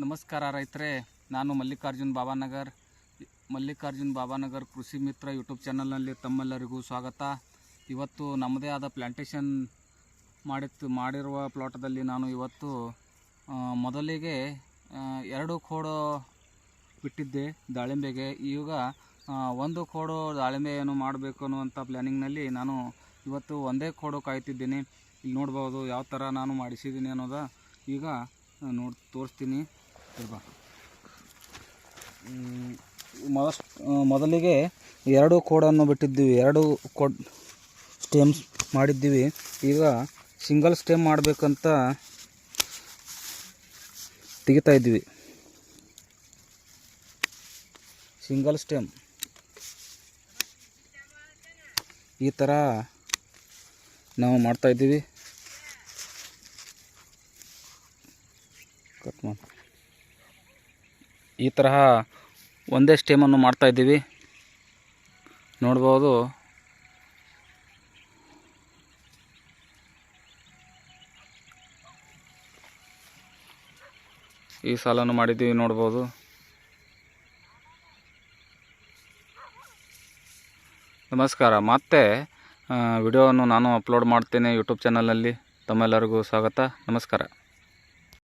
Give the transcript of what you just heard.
ನಮಸ್ಕಾರ ರೈತರೇ, ನಾನು ಮಲ್ಲಿಕಾರ್ಜುನ್ ಬಾಬಾನಗರ್. ಮಲ್ಲಿಕಾರ್ಜುನ್ ಬಾಬಾನಗರ್ ಕೃಷಿ ಮಿತ್ರ ಯೂಟ್ಯೂಬ್ ಚಾನಲ್ನಲ್ಲಿ ತಮ್ಮೆಲ್ಲರಿಗೂ ಸ್ವಾಗತ. ಇವತ್ತು ನಮ್ಮದೇ ಆದ ಪ್ಲ್ಯಾಂಟೇಷನ್ ಮಾಡಿತ್ತು ಮಾಡಿರುವ ಪ್ಲಾಟದಲ್ಲಿ ನಾನು ಇವತ್ತು ಮೊದಲಿಗೆ ಎರಡು ಕೋಡು ಬಿಟ್ಟಿದ್ದೆ ದಾಳಿಂಬೆಗೆ. ಈಗ ಒಂದು ದಾಳಿಂಬೆ ದಾಳಿಂಬೆಯನ್ನು ಮಾಡಬೇಕು ಅನ್ನುವಂಥ ಪ್ಲ್ಯಾನಿಂಗ್ನಲ್ಲಿ ನಾನು ಇವತ್ತು ಒಂದೇ ಕೋಡು ಕಾಯ್ತಿದ್ದೀನಿ. ಇಲ್ಲಿ ನೋಡ್ಬೋದು ಯಾವ ಥರ ನಾನು ಮಾಡಿಸಿದ್ದೀನಿ ಅನ್ನೋದ ಈಗ ನೋಡಿ, ತೋರಿಸ್ತೀನಿ. ಇಲ್ಲಿ ಬಾ. ಮ್, ಮೊದಸ್ ಆ, ಮೊದಲಿಗೆ ಎರಡು ಕೋಡನ್ನು ಬಿಟ್ಟಿದ್ದೀವಿ ಎರಡು ಕೋಡ್ ಸ್ಟೆಮ್ಸ್ ಮಾಡಿದ್ದೀವಿ. ಈಗ ಸಿಂಗಲ್ ಸ್ಟೆಮ್ ಮಾಡಬೇಕಂತ ತೆಗಿತಾ ಇದ್ದೀವಿ. Single stem. ಈ ಥರ ನಾವು ಮಾಡ್ತಾಯಿದ್ದೀವಿ ಕಟ್ ಮಾಡಿ. ಈ ತರಹ ಒಂದೇ ಸ್ಟೇಮನ್ನು ಮಾಡ್ತಾ ಇದ್ದೀವಿ. ನೋಡ್ಬೋದು. ಈ ಸಾಲನ್ನು ಮಾಡಿದ್ದೀವಿ, ನೋಡ್ಬೋದು. ನಮಸ್ಕಾರ. ಮತ್ತೆ ವಿಡಿಯೋವನ್ನು ನಾನು ಅಪ್ಲೋಡ್ ಮಾಡ್ತೇನೆ ಯೂಟ್ಯೂಬ್ ಚಾನಲಲ್ಲಿ ತಮ್ಮೆಲ್ಲರಿಗೂ ಸ್ವಾಗತ. ನಮಸ್ಕಾರ.